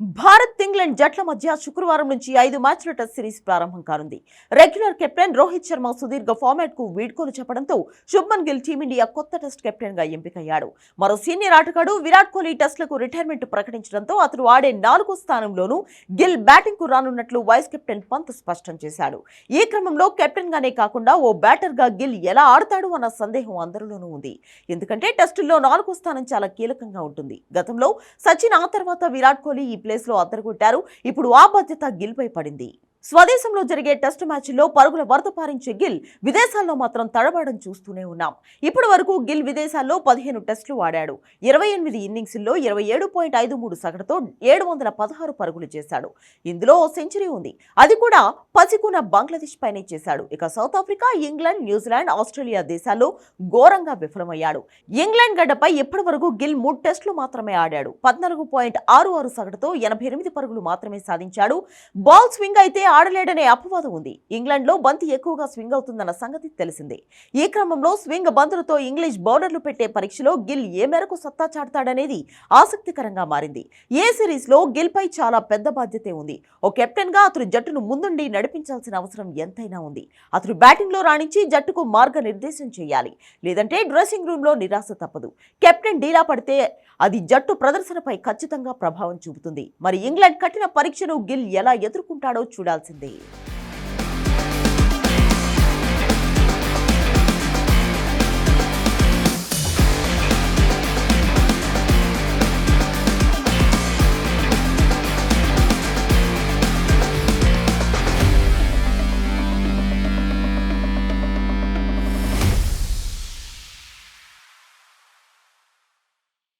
Bharat Bharat England జట్ల మధ్య శుక్రవారం నుంచి ఐదు మ్యాచ్ల టెస్ట్ సిరీస్ ప్రారంభం కానుంది. రెగ్యులర్ కెప్టెన్ రోహిత్ శర్మ సుదీర్ఘ ఫార్మాట్కు వీడ్కోలు చెప్పడంతో శుభ్మన్ గిల్ టీమిండియా కొత్త టెస్ట్ కెప్టెన్గా ఎంపికయ్యాడు. మరో సీనియర్ ఆటగాడు విరాట్ కోహ్లీ టెస్టులకు రిటైర్మెంట్ ప్రకటించడంతో అతను ఆడే నాలుగో స్థానంలోనూ గిల్ బ్యాటింగ్కు రానున్నట్లు వైస్ కెప్టెన్ పంత్ స్పష్టం చేశాడు. ఈ క్రమంలో కెప్టెన్ గానే కాకుండా ఓ బ్యాటర్గా గిల్ ఎలా ఆడతాడు అన్న సందేహం అందరిలోనూ ఉంది. ఎందుకంటే టెస్టుల్లో నాలుగో స్థానం చాలా కీలకంగా ఉంటుంది. గతంలో సచిన్ ఆ తర్వాత విరాట్ కోహ్లీ ఈ ప్లేస్లో అద్దరుకొట్టారు ఇప్పుడు ఆ బాధ్యత గిల్పై పడింది. స్వదేశంలో జరిగే టెస్ట్ మ్యాచ్ల్లో పరుగుల వరద పారించే గిల్ విదేశాల్లో మాత్రం తడబడడం చూస్తూనే ఉన్నాం. ఇప్పటి వరకు గిల్ విదేశాల్లో పదిహేను టెస్టులు ఆడాడు. ఇరవై ఎనిమిది ఇన్నింగ్స్ల్లో ఇరవై ఏడు పాయింట్ ఐదు మూడు సగటుతో ఏడు వందల పదహారు పరుగులు చేశాడు. ఇందులో ఓ సెంచరీ ఉంది. అది కూడా పసికున్న బంగ్లాదేశ్ పైనే చేశాడు. ఇక South Africa England New Zealand Australia దేశాల్లో ఘోరంగా విఫలమయ్యాడు. ఇంగ్లాండ్ గడ్డపై ఇప్పటి వరకు గిల్ మూడు టెస్టులు మాత్రమే ఆడాడు. పద్నాలుగు పాయింట్ ఆరు ఆరు సగటుతో ఎనభై ఎనిమిది పరుగులు మాత్రమే సాధించాడు. బాల్ స్వింగ్ అయితే ఆడలేడనే అపవాదం ఉంది. ఇంగ్లాండ్లో బంతి ఎక్కువగా స్వింగ్ అవుతుందన్న సంగతి తెలిసిందే. ఈ క్రమంలో స్వింగ్ బంతులతో ఇంగ్లీష్ బౌలర్లు పెట్టే పరీక్షలో గిల్ ఏ మేరకు సత్తా చాటుతాడనేది ఆసక్తికరంగా మారింది. ఏ సిరీస్లో గిల్పై చాలా పెద్ద బాధ్యతే ఉంది. ఓ కెప్టెన్గా అతడు అతను జట్టును ముందుండి నడిపించాల్సిన అవసరం ఎంతైనా ఉంది. అతను బ్యాటింగ్లో రాణించి జట్టుకు మార్గనిర్దేశం చేయాలి. లేదంటే డ్రెస్సింగ్ రూమ్లో నిరాశ తప్పదు. కెప్టెన్ డీలా పడితే అది జట్టు ప్రదర్శనపై ఖచ్చితంగా ప్రభావం చూపుతుంది. మరి ఇంగ్లాండ్ కఠిన పరీక్షను గిల్ ఎలా ఎదుర్కొంటాడో చూడాలి. చూడాల్సిందే